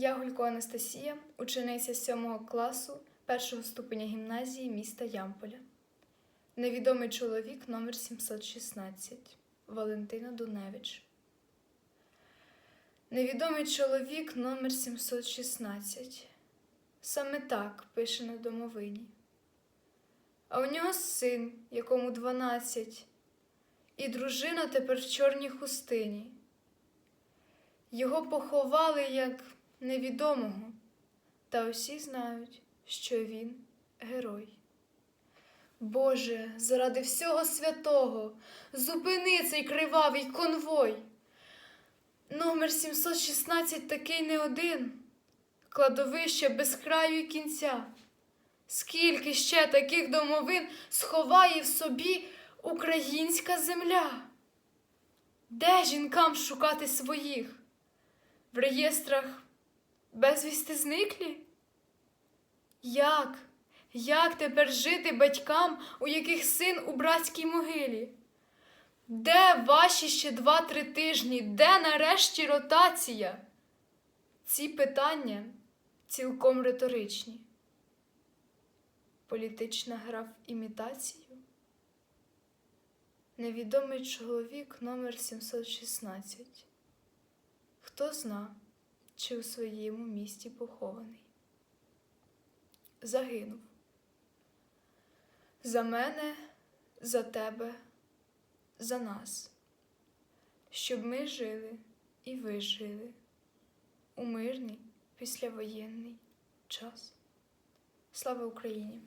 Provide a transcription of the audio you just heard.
Я Гулько Анастасія, учениця 7 класу першого ступеня гімназії міста Ямполя. Невідомий чоловік номер 716 Валентина Дуневич. Невідомий чоловік номер 716. Саме так пише на домовині. А у нього син, якому 12, і дружина тепер в чорній хустині. Його поховали як невідомого, та усі знають, що він герой. Боже, заради всього святого, зупини цей кривавий конвой. Номер 716 такий не один, кладовище без краю і кінця. Скільки ще таких домовин сховає в собі українська земля? Де жінкам шукати своїх? В реєстрах безвісти зниклі? Як? Як тепер жити батькам, у яких син у братській могилі? Де ваші ще два-три тижні? Де нарешті ротація? Ці питання цілком риторичні. Політична гра в імітацію? Невідомий чоловік номер 716. Хто зна, чи у своєму місті похований. Загинув. За мене, за тебе, за нас, щоб ми жили і ви жили у мирний післявоєнний час. Слава Україні!